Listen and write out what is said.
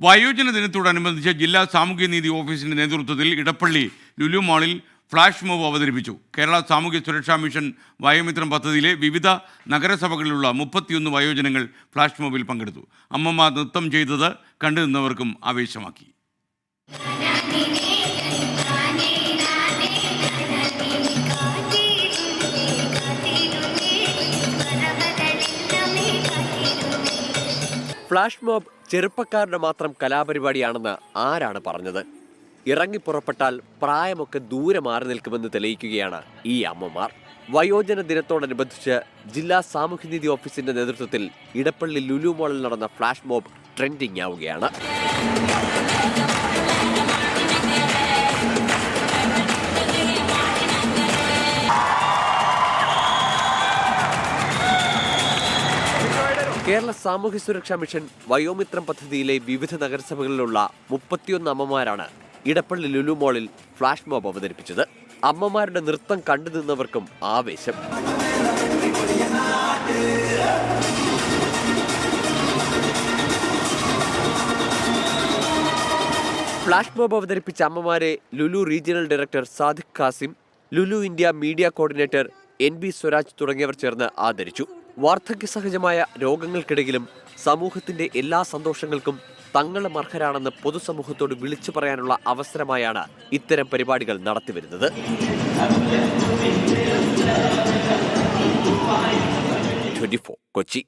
വയോജന ദിനത്തോടനുബന്ധിച്ച് ജില്ലാ സാമൂഹ്യനീതി ഓഫീസിന്റെ നേതൃത്വത്തിൽ ഇടപ്പള്ളി ലുലു മാളിൽ ഫ്ലാഷ് മോബ് അവതരിപ്പിച്ചു. കേരള സാമൂഹ്യ സുരക്ഷാ മിഷൻ വയോമിത്രം പദ്ധതിയിലെ വിവിധ നഗരസഭകളിലുള്ള മുപ്പത്തിയൊന്ന് വയോജനങ്ങൾ ഫ്ലാഷ് മോബിൽ പങ്കെടുത്തു. അമ്മമാർ നൃത്തം ചെയ്തത് കണ്ടുനിന്നവർക്കും ആവേശമാക്കി. ഫ്ലാഷ് മോബ് ചെറുപ്പക്കാരുടെ മാത്രം കലാപരിപാടിയാണെന്ന് ആരാണ് പറഞ്ഞത്? ഇറങ്ങി പുറപ്പെട്ടാൽ പ്രായമൊക്കെ ദൂരെ മാറി നിൽക്കുമെന്ന് തെളിയിക്കുകയാണ് ഈ അമ്മമാർ. വയോജന ദിനത്തോടനുബന്ധിച്ച് ജില്ലാ സാമൂഹ്യനീതി ഓഫീസിന്റെ നേതൃത്വത്തിൽ ഇടപ്പള്ളി ലുലു മോളിൽ നടന്ന ഫ്ലാഷ് മോബ് ട്രെൻഡിംഗ് ആവുകയാണ് കേരള സാമൂഹ്യ സുരക്ഷാ മിഷൻ വയോമിത്രം പദ്ധതിയിലെ വിവിധ നഗരസഭകളിലുള്ള മുപ്പത്തിയൊന്ന് അമ്മമാരാണ് ഇടപ്പള്ളി ലുലു മോളിൽ ഫ്ലാഷ് മോബ് അവതരിപ്പിച്ചത്. അമ്മമാരുടെ നൃത്തം കണ്ടു നിന്നവർക്കും ആവേശം. ഫ്ലാഷ് മോബ് അവതരിപ്പിച്ച അമ്മമാരെ Lulu regional director Sadiq Khasim Lulu India media coordinator N B Swaraj തുടങ്ങിയവർ ചേർന്ന് ആദരിച്ചു. വാർദ്ധക്യ സഹജമായ രോഗങ്ങൾക്കിടയിലും സമൂഹത്തിന്റെ എല്ലാ സന്തോഷങ്ങൾക്കും തങ്ങളും അർഹരാണെന്ന് പൊതുസമൂഹത്തോട് വിളിച്ചു പറയാനുള്ള അവസരമായാണ് ഇത്തരം പരിപാടികൾ നടത്തിവരുന്നത്. കൊച്ചി.